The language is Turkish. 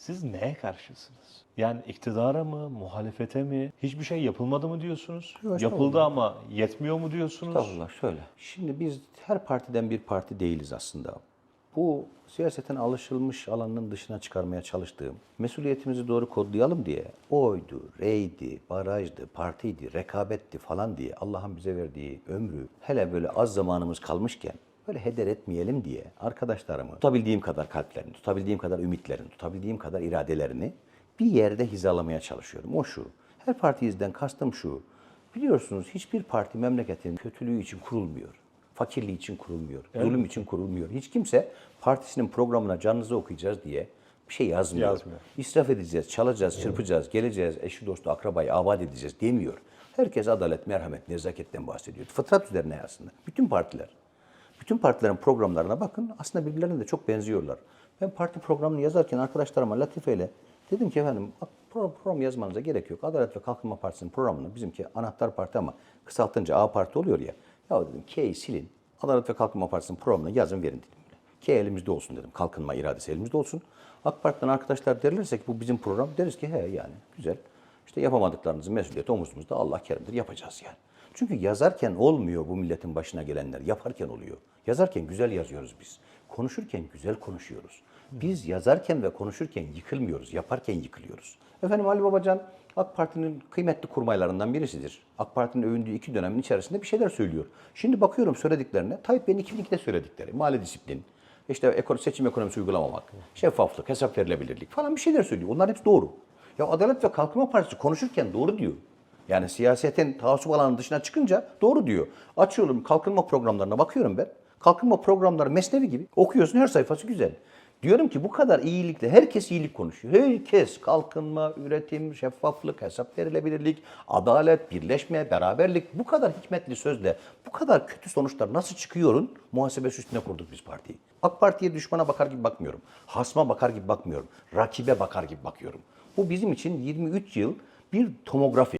Siz neye karşısınız? Yani iktidara mı, muhalefete mi? Hiçbir şey yapılmadı mı diyorsunuz? Yok, Yapıldı ama yetmiyor mu diyorsunuz? Estağfurullah şöyle. Şimdi biz her partiden bir parti değiliz aslında. Bu siyasetin alışılmış alanının dışına çıkarmaya çalıştığım, mesuliyetimizi doğru kodlayalım diye oydu, reydi, barajdı, partiydi, rekabetti falan diye Allah'ın bize verdiği ömrü hele böyle az zamanımız kalmışken böyle heder etmeyelim diye arkadaşlarımı tutabildiğim kadar kalplerini, tutabildiğim kadar ümitlerini, tutabildiğim kadar iradelerini bir yerde hizalamaya çalışıyorum. O şu. Her partiyizden kastım şu. Biliyorsunuz hiçbir parti memleketin kötülüğü için kurulmuyor. Fakirliği için kurulmuyor. Zulüm için kurulmuyor. Hiç kimse partisinin programına canınızı okuyacağız diye bir şey yazmıyor. Yazmıyor. İsraf edeceğiz, çalacağız, çırpacağız, geleceğiz, eşi dostu akrabayı abad edeceğiz demiyor. Herkes adalet, merhamet, nezaketten bahsediyor. Fıtrat üzerine aslında. Bütün partiler. Bütün partilerin programlarına bakın aslında birbirlerine de çok benziyorlar. Ben parti programını yazarken arkadaşlarıma latifeyle dedim ki efendim pro- program yazmanıza gerek yok. Adalet ve Kalkınma Partisi'nin programını bizimki anahtar parti ama kısaltınca A parti oluyor ya. Ya dedim K'yi silin. Adalet ve Kalkınma Partisi'nin programını yazın verin dedim. K elimizde olsun dedim. Kalkınma iradesi elimizde olsun. AK Parti'den arkadaşlar derlerse ki bu bizim program deriz ki he yani güzel. İşte yapamadıklarınızın mesuliyeti omuzumuzda Allah kerimdir yapacağız yani. Çünkü yazarken olmuyor bu milletin başına gelenler. Yaparken oluyor. Yazarken güzel yazıyoruz biz. Konuşurken güzel konuşuyoruz. Biz yazarken ve konuşurken yıkılmıyoruz. Yaparken yıkılıyoruz. Efendim Ali Babacan AK Parti'nin kıymetli kurmaylarından birisidir. AK Parti'nin övündüğü iki dönemin içerisinde bir şeyler söylüyor. Şimdi bakıyorum söylediklerine. Tayyip Bey'in 2002'de söyledikleri. Mali disiplin, işte seçim ekonomisi uygulamamak, şeffaflık, hesap verilebilirlik falan bir şeyler söylüyor. Onlar hepsi doğru. Ya Adalet ve Kalkınma Partisi konuşurken doğru diyor. Yani siyasetin taassup alanının dışına çıkınca doğru diyor. Açıyorum kalkınma programlarına bakıyorum ben. Kalkınma programları mesnevi gibi. Okuyorsun her sayfası güzel. Diyorum ki bu kadar iyilikle herkes iyilik konuşuyor. Herkes kalkınma, üretim, şeffaflık, hesap verilebilirlik, adalet, birleşme, beraberlik bu kadar hikmetli sözle bu kadar kötü sonuçlar nasıl çıkıyorun muhasebesi üstüne kurduk biz partiyi. AK Parti'ye düşmana bakar gibi bakmıyorum. Hasma bakar gibi bakmıyorum. Rakibe bakar gibi bakıyorum. Bu bizim için 23 yıl bir tomografi.